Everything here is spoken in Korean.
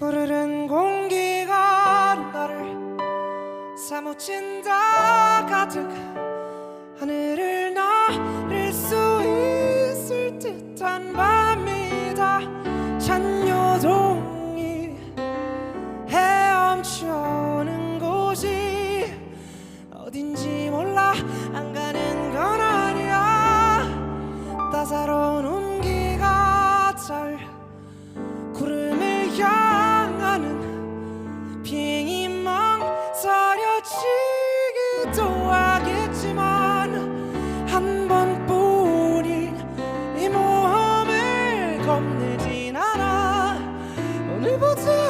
흐르는 공기가 나를 사무친다 가득 하늘을 나를 수 있을 듯한 밤이다. 찬여동이 헤엄쳐오는 곳이 어딘지 몰라. 안 가는 건 아니야. 따사로운 온기가 잘 구름을 향 좋아하겠지만 한 번뿐인 이 모험을 겁내진 않아. 오늘부터